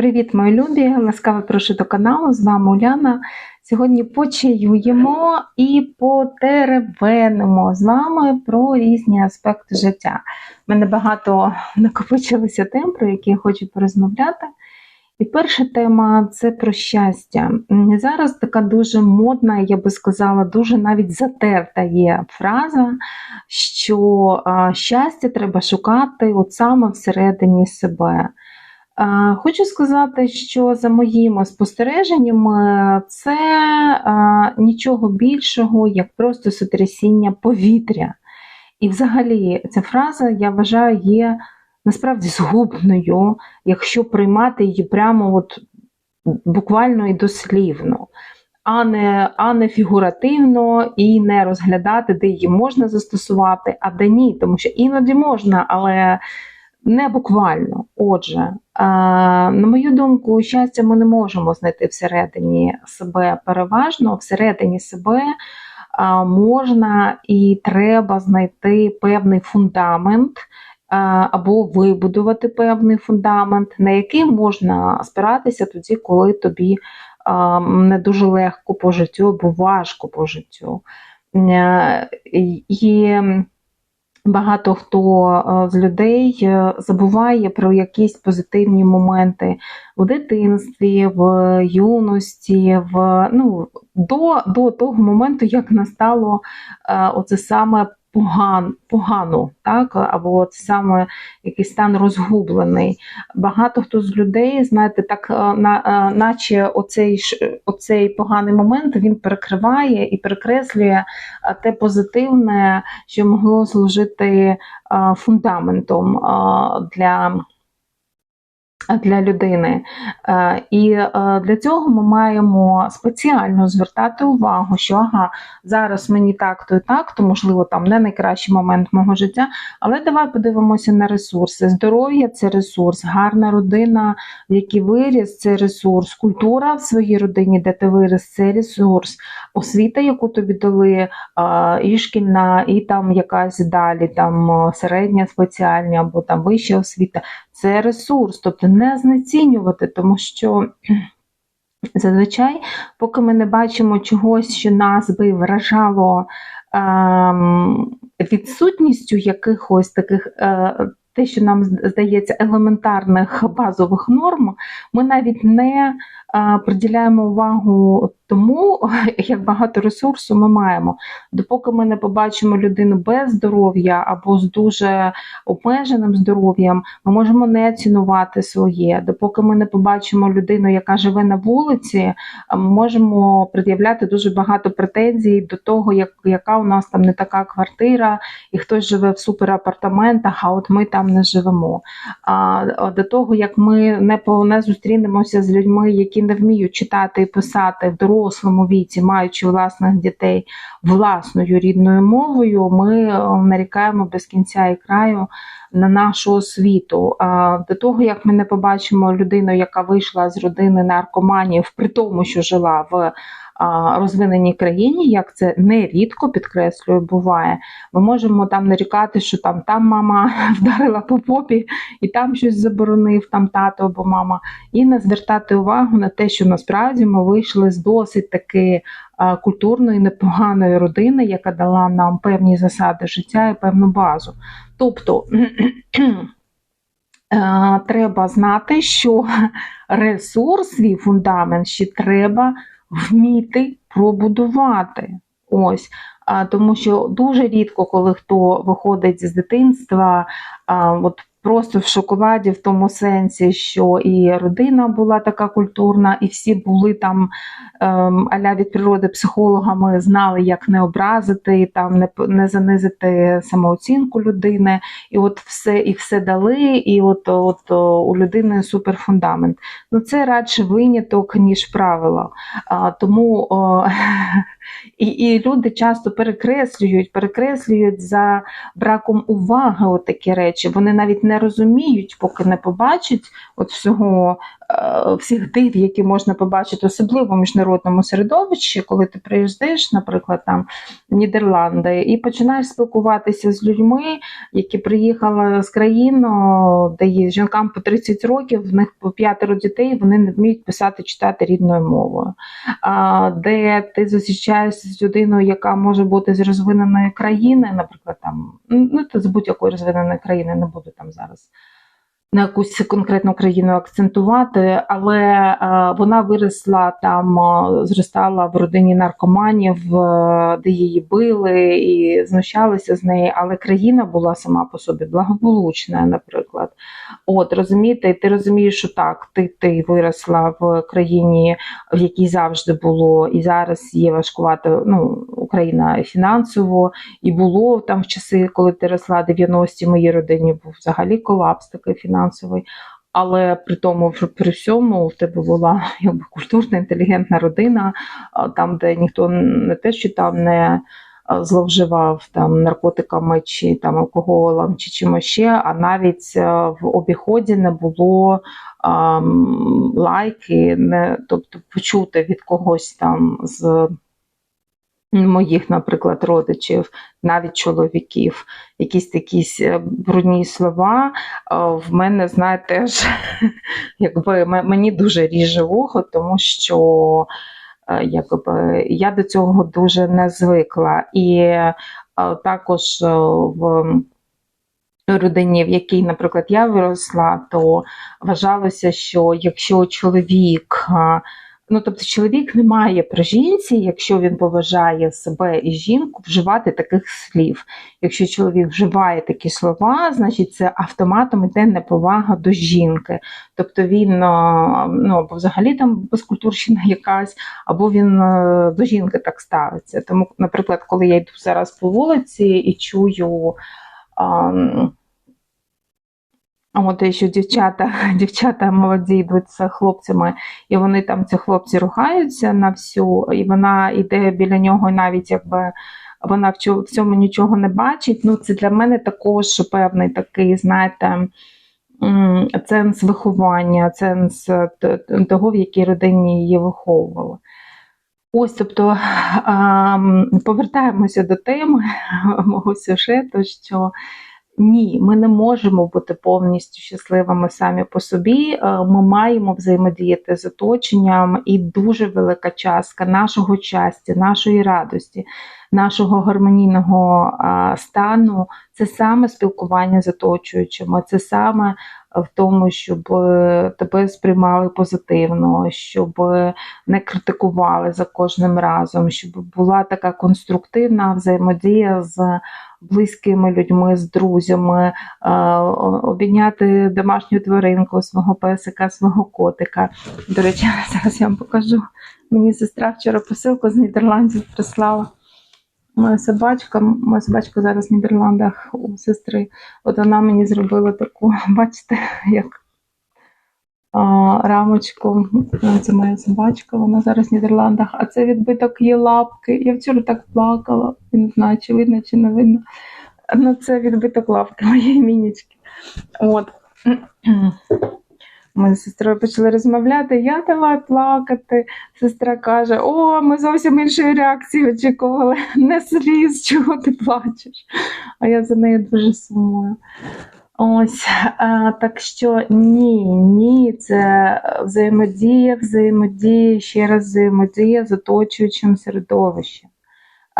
Привіт, мої любі! Ласкаво прошу до каналу. З вами Уляна. Сьогодні почаюємо і потеревенимо з вами про різні аспекти життя. У мене багато накопичилося тем, про які я хочу порозмовляти. І перша тема це про щастя. Зараз така дуже модна, я би сказала, дуже навіть затерта є фраза, що щастя треба шукати от саме всередині себе. Хочу сказати, що за моїми спостереженнями це нічого більшого, як просто сотрясіння повітря. І взагалі ця фраза, я вважаю, є насправді згубною, якщо приймати її прямо от буквально і дослівно, а не, а не фігуративно і не розглядати, де її можна застосувати, а де ні, тому що іноді можна, але не буквально. Отже, на мою думку, щастя ми не можемо знайти всередині себе переважно, всередині себе. Можна і треба знайти певний фундамент, або вибудувати певний фундамент, на який можна спиратися тоді, коли тобі не дуже легко по життю або важко по життю. Е, і Багато хто з людей е, забуває про якісь позитивні моменти в дитинстві, в юності, в ну, до до того моменту, як настало е, оце саме поган, погано, так? або це саме якийсь стан розгублений. Багато хто з людей, знаєте, так, е, на, е, наче оцей оцей поганий момент він перекриває і перекреслює е, те позитивне, що могло служити фундаментом для для людини. Е, і е, для цього ми маємо спеціально звертати увагу, що ага, зараз мені так, то і так, то можливо там не найкращий момент мого життя. Але давай подивимося на ресурси. Здоров'я це ресурс, гарна родина, в якій виріс це ресурс, культура в своїй родині, де ти виріс, це ресурс, освіта, яку тобі дали, е, і шкільна, і там якась далі, там середня спеціальна або там вища освіта це ресурс, тобто не знецінювати, тому що зазвичай, поки ми не бачимо чогось, що нас би вражало ем, відсутністю якихось таких. Е, те, що нам здається елементарних базових норм, ми навіть не приділяємо увагу тому, як багато ресурсу ми маємо. Допоки ми не побачимо людину без здоров'я або з дуже обмеженим здоров'ям, ми можемо не цінувати своє. Допоки ми не побачимо людину, яка живе на вулиці, ми можемо пред'являти дуже багато претензій до того, як, яка у нас там не така квартира, і хтось живе в суперапартаментах, а от ми там не живемо. А, До того, як ми не, не зустрінемося з людьми, які не вміють читати і писати в дорослому віці, маючи власних дітей власною рідною мовою, ми е, нарікаємо без кінця і краю на нашу освіту. До того, як ми не побачимо людину, яка вийшла з родини наркоманів, при тому, що жила в розвиненій країні, як це нерідко підкреслюю, буває. Ми можемо там нарікати, що там там мама вдарила по попі і там щось заборонив, там тато або мама, і не звертати увагу на те, що насправді ми вийшли з досить таки культурної, непоганої родини, яка дала нам певні засади життя і певну базу. Тобто треба знати, що ресурс, свій фундамент ще треба вміти пробудувати. Ось. Тому що дуже рідко, коли хто виходить з дитинства, от просто в шоколаді, в тому сенсі, що і родина була така культурна, і всі були там аля від природи психологами, знали, як не образити, там не не занизити самооцінку людини. І от все і все дали, і от от у людини суперфундамент. Ну це радше виняток, ніж правило. А, Тому о, і, і люди часто перекреслюють, перекреслюють за браком уваги от такі речі. Вони навіть не розуміють, поки не побачать от всього всіх див, які можна побачити, особливо в міжнародному середовищі, коли ти приїздиш, наприклад, там Нідерланди, і починаєш спілкуватися з людьми, які приїхали з країн, де є жінкам по 30 років, в них по п'ятеро дітей, вони не вміють писати, читати рідною мовою. Де ти зустрічаєшся з людиною, яка може бути з розвиненої країни, наприклад, там ну то з будь-якої розвиненої країни, не буду там зараз на якусь конкретну країну акцентувати, але е, вона виросла там, е, зростала в родині наркоманів, е, де її били і знущалися з неї. Але країна була сама по собі благополучна, наприклад. От розумієте, ти розумієш, що так, ти, ти виросла в країні, в якій завжди було, і зараз є важкувата ну, Україна фінансово, і було там в часи, коли ти росла 90-ті, в моїй родині був взагалі колапс такий фінансовий. Але при тому, при всьому в тебе була якби культурна, інтелігентна родина, там, де ніхто не те, що там не зловживав там наркотиками чи там алкоголем чи чимось ще, а навіть в обіході не було а, м, лайки, не, тобто почути від когось там з моїх, наприклад, родичів, навіть чоловіків, якісь такі брудні слова. В мене, знаєте, теж якби мені дуже ріже вухо, тому що е, якби я до цього дуже не звикла. І е, також е, в родині, в якій, наприклад, я виросла, то вважалося, що якщо чоловік. Е, Ну, тобто чоловік не має при жінці, якщо він поважає себе і жінку, вживати таких слів. Якщо чоловік вживає такі слова, значить це автоматом іде неповага до жінки. Тобто він ну, або взагалі там безкультурщина якась, або він е, до жінки так ставиться. Тому, наприклад, коли я йду зараз по вулиці і чую. ам, От що дівчата, дівчата молоді йдуть з хлопцями, і вони там ці хлопці ругаються на всю, і вона йде біля нього, і навіть якби вона в цьому, нічого не бачить. Ну, це для мене також певний такий, знаєте, м, ценз виховання, т- того, в якій родині її виховували. Ось, тобто повертаємося до теми мого сюжету, що ні, ми не можемо бути повністю щасливими самі по собі. Е, Ми маємо взаємодіяти з оточенням, і дуже велика частка нашого щастя, нашої радості, нашого гармонійного стану це саме спілкування з оточуючими, це саме в тому, щоб е, тебе сприймали позитивно, щоб не критикували за кожним разом, щоб була така конструктивна взаємодія з близькими людьми, з друзями, е, обійняти домашню тваринку, свого песика, свого котика. До речі, зараз я вам покажу. Мені сестра вчора посилку з Нідерландів прислала. Моя собачка, моя собачка зараз в Нідерландах у сестри. От вона мені зробила таку, бачите, як а, рамочку. Ну, Це моя собачка, вона зараз в Нідерландах, а це відбиток її лапки. Я вчора так плакала, не знаю, чи видно, чи не видно. Ну, це відбиток лапки моєї мінічки. От. Ми з сестрою почали розмовляти, я давай плакати. Сестра каже: О, ми зовсім іншої реакції очікували. Не сліз, чого ти плачеш. А я за нею дуже сумую. Ось, а, так що ні, ні, це взаємодія, взаємодія, ще раз взаємодія з оточуючим середовищем.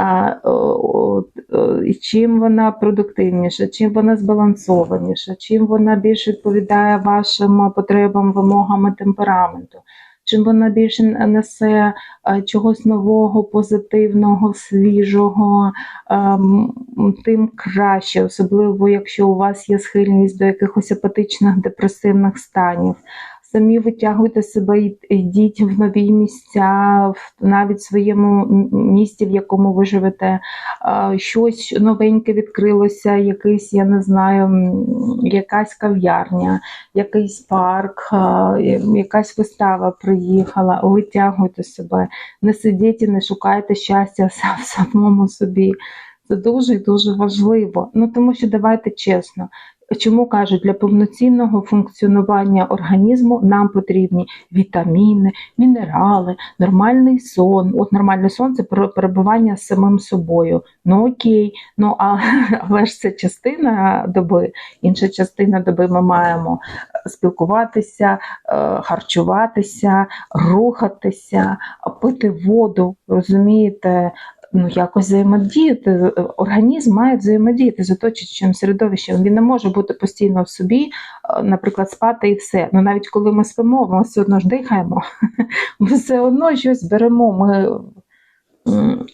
А, о, о, чим вона продуктивніша, чим вона збалансованіша, чим вона більш відповідає вашим потребам, вимогам і темпераменту, чим вона більше несе е, чогось нового, позитивного, свіжого, ем, тим краще, особливо якщо у вас є схильність до якихось апатичних депресивних станів. Самі витягуйте себе і йдіть в нові місця, в навіть в своєму місті, в якому ви живете. Щось новеньке відкрилося, якийсь, я не знаю, якась кав'ярня, якийсь парк, якась вистава приїхала. Витягуйте себе, не сидіть і не шукайте щастя в самому собі. Це дуже дуже важливо. Ну тому що давайте чесно. Чому кажуть, для повноцінного функціонування організму нам потрібні вітаміни, мінерали, нормальний сон. От нормальний сон це перебування з самим собою. Ну окей, ну а, але ж це частина доби. Інша частина доби ми маємо спілкуватися, е, харчуватися, рухатися, пити воду, розумієте, ну якось взаємодіяти. Організм має взаємодіяти з оточуючим середовищем. Він не може бути постійно в собі, е, наприклад, спати і все. Ну навіть коли ми спимо, ми все одно ж дихаємо, ми все одно щось беремо. Ми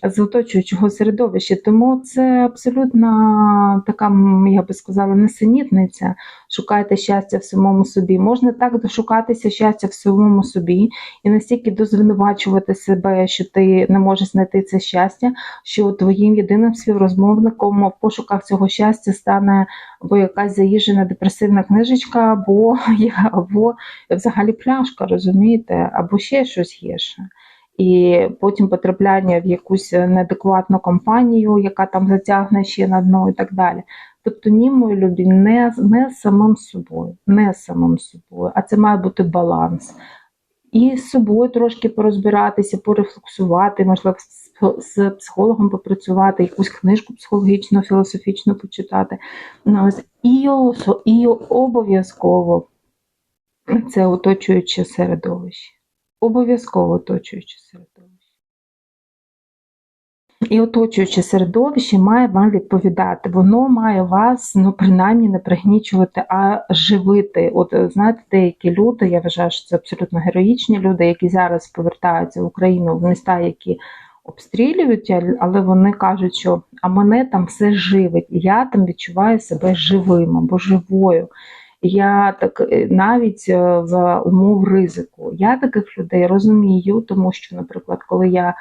з оточуючого середовища. Тому це абсолютно така, я би сказала, несенітниця. Шукайте щастя в самому собі. Можна так дошукатися щастя в самому собі і настільки дозвинувачувати себе, що ти не можеш знайти це щастя, що твоїм єдиним співрозмовником в пошуках цього щастя стане або якась заїжджена депресивна книжечка, або, або взагалі пляшка, розумієте, або ще щось гірше. І потім потрапляння в якусь неадекватну компанію, яка там затягне ще на дно і так далі. Тобто, ні, мої любі, не, не самим собою, не самим собою, а це має бути баланс. І з собою трошки порозбиратися, порефлексувати, можливо, з психологом попрацювати, якусь книжку психологічну, філософічну почитати. Ну. І, і обов'язково це оточуюче середовище. Обов'язково оточуюче середовище. І оточуюче середовище має вам відповідати. Воно має вас, ну, принаймні, не пригнічувати, а живити. От е, знаєте, деякі люди, я вважаю, що це абсолютно героїчні люди, які зараз повертаються в Україну в міста, які обстрілюють, але вони кажуть, що а мене там все живить, і я там відчуваю себе живим або живою. Я так е, навіть за в умов ризику. Я таких людей розумію, тому що, наприклад, коли я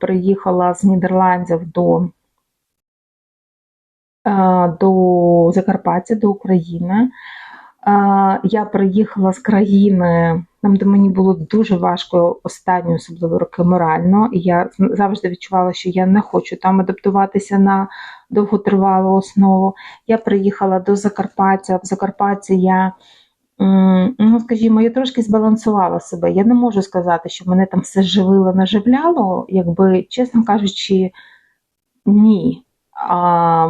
приїхала з Нідерландів до, е, до Закарпаття, до України, е, я приїхала з країни, там, де мені було дуже важко останні, особливо роки морально, і я завжди відчувала, що я не хочу там адаптуватися на довготривалу основу. Я приїхала до Закарпаття. В Закарпатті я, ну скажімо, я трошки збалансувала себе. Я не можу сказати, що мене там все живило, наживляло, якби, чесно кажучи, ні. А,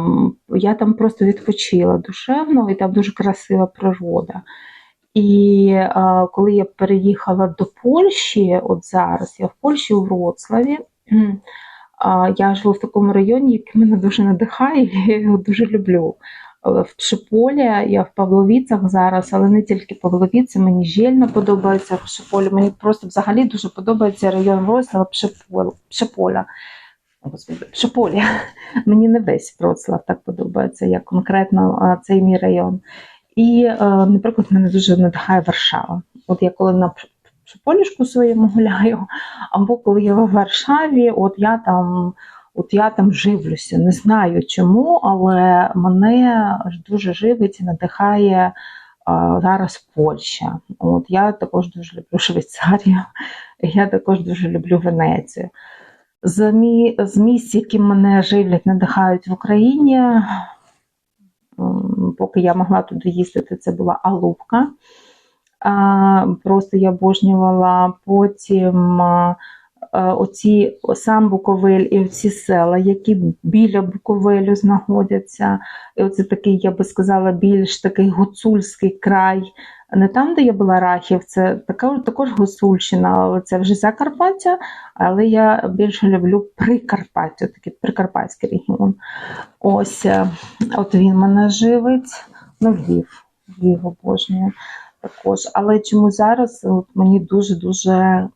я там просто відпочила душевно, і там дуже красива природа. І а, коли я переїхала до Польщі, от зараз я в Польщі у Вроцлаві. А, Я живу в такому районі, який мене дуже надихає, я його дуже люблю. Е, В Пшеполі, я в Павловіцях зараз, але не тільки Павловіці, мені Жельна подобається в Пшеполі. Мені просто взагалі дуже подобається район Вроцлава Пшепол, Пшеполя. О, Мені не весь Вроцлав так подобається, як конкретно цей мій район. І, е, наприклад, мене дуже надихає Варшава. От я коли на Пшеполішку своєму гуляю, або коли я в Варшаві, от я там, от я там живлюся. Не знаю чому, але мене дуже живить і надихає а, зараз Польща. От я також дуже люблю Швейцарію, я також дуже люблю Венецію. З, мі, з місць, які мене живлять, надихають в Україні. Поки я могла туди їздити, це була Алупка. Просто я обожнювала потім оці сам Буковель і оці села, які біля Буковелю знаходяться. І оце такий, я би сказала, більш такий гуцульський край. Не там, де я була Рахів, це така, також Гуцульщина, це вже Закарпаття, але я більше люблю Прикарпаття, такий прикарпатський регіон. Ось, е, от він мене живить. Ну, Львів, Львів обожнюю також. Але чому зараз от мені дуже-дуже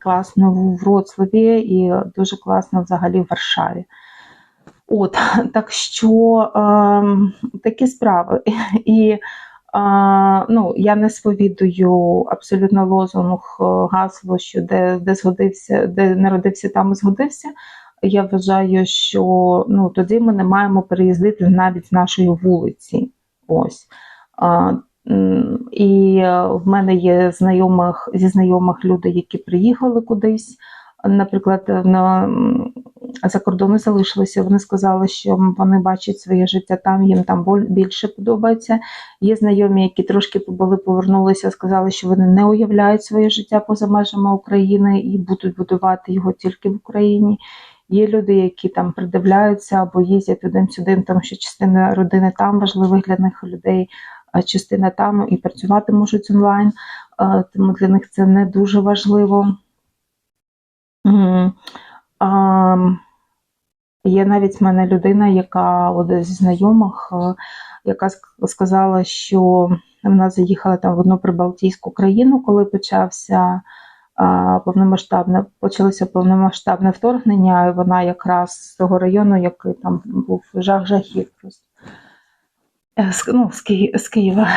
класно в Вроцлаві і дуже класно взагалі в Варшаві. От, так що ем, такі справи. І а, ну, я не сповідую абсолютно лозунг е, гасло, що де, де згодився, де народився, там і згодився. Я вважаю, що ну, тоді ми не маємо переїздити навіть з нашої вулиці. Ось. І е, в мене є знайомих зі знайомих люди, які приїхали кудись. Наприклад, на, за кордону залишилися. Вони сказали, що вони бачать своє життя там, їм там більше подобається. Є знайомі, які трошки побули, повернулися, сказали, що вони не уявляють своє життя поза межами України і будуть будувати його тільки в Україні. Є люди, які там придивляються або їздять туди-сюди, тому що частина родини там важливих для них людей, частина там і працювати можуть онлайн, тому для них це не дуже важливо. Є навіть в мене людина, яка от зі знайомих, яка сказала, що вона заїхала там в одну прибалтійську країну, коли почався повномасштабне, почалося повномасштабне вторгнення, і вона якраз з того району, який там був жах жахів просто. Е, З, ну, з, Ки... з Києва.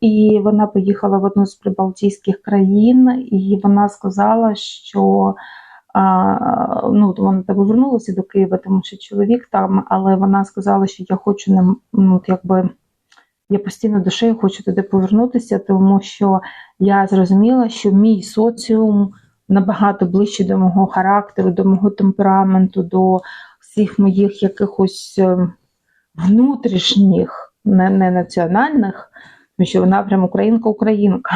І вона поїхала в одну з прибалтійських країн, і вона сказала, що а, ну, вона повернулася до Києва, тому що чоловік там, але вона сказала, що я хочу не ну, якби я постійно душею хочу туди повернутися, тому що я зрозуміла, що мій соціум набагато ближче до мого характеру, до мого темпераменту, до всіх моїх якихось е, внутрішніх, не, не національних, тому що вона прям українка-українка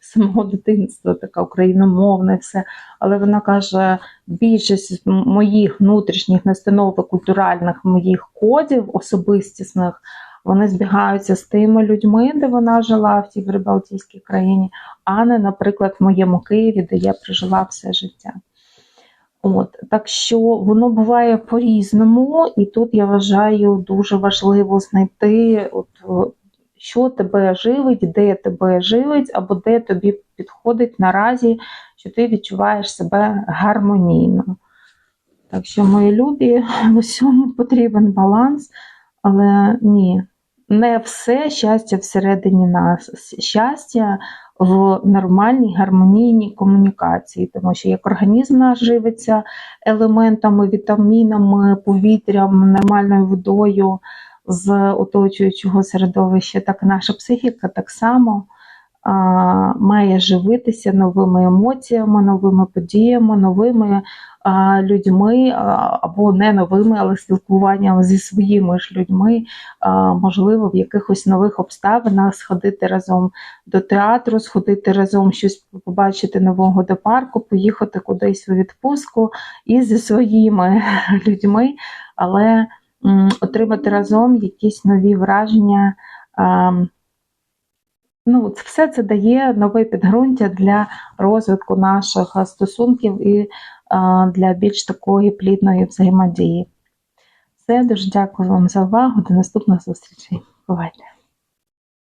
з самого дитинства, така україномовна і все. Але вона каже, більшість моїх внутрішніх настановок, культуральних моїх кодів особистісних, вони збігаються з тими людьми, де вона жила в тій прибалтійській країні, а не, наприклад, в моєму Києві, де я прожила все життя. От, так що воно буває по-різному, і тут я вважаю дуже важливо знайти, от, що тебе живить, де тебе живить, або де тобі підходить наразі, що ти відчуваєш себе гармонійно. Так що, мої любі, в усьому потрібен баланс, але ні, не все щастя всередині нас. Щастя в нормальній гармонійній комунікації, тому що як організм наш живиться елементами, вітамінами, повітрям, нормальною водою з оточуючого середовища, так і наша психіка так само має живитися новими емоціями, новими подіями, новими людьми або не новими, але спілкуванням зі своїми ж людьми, можливо, в якихось нових обставинах сходити разом до театру, сходити разом щось побачити нового до парку, поїхати кудись у відпустку і зі своїми людьми, але отримати разом якісь нові враження. Ну, це все це дає нове підґрунтя для розвитку наших стосунків і для більш такої плідної взаємодії. Все, дуже дякую вам за увагу. До наступних зустрічей. Бувайте!